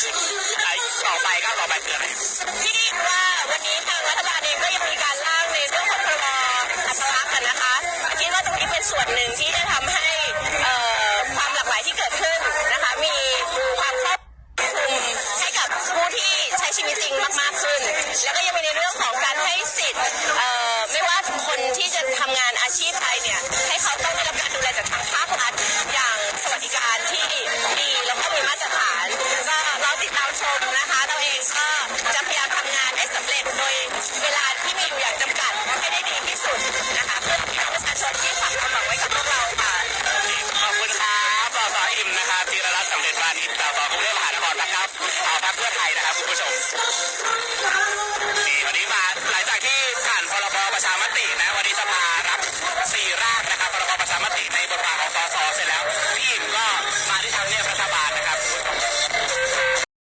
เอ่อต่อไปก้ต่อไปคืออะไรที่นี่ว่าวันนี้ทางรัฐบาลเองก็ยังมีการล่างในเรื่องของพรบอัตลักษณ์นะคะคิดว่าตรงนี้เป็นส่วนหนึ่งที่จะทำให้ความหลากหลายที่เกิดขึ้นนะคะมีความครอบคลุมให้กับผู้ที่ใช้ชีวิตจริงมากๆขึ้น แล้วก็ยังมีในเรื่องของการให้สิทธิ์ไม่ว่าคนที่จะทำงานอาชีพใดเนี่ย้ชมนะคะ เราเองก็จะพยายามทำงานให้สำเร็จโดยเวลาที่มีอยู่อย่างจำกัดให้ได้ดีที่สุดนะคะเพื่อประชาชนที่ฝากความหวังไว้กับพวกเราค่ะ ขอบคุณครับสสอิมนะครับธีรรัตน์สำเร็จวานิชสสกรุงเทพมหานครนะครับเอาพรรคเพื่อไทยนะครับคุณผู้ชมนี่วันนี้มาหลังจากที่ผ่านพรบประชามตินะวันนี้สภารับสี่ร่างนะครับพรบประชามติในบท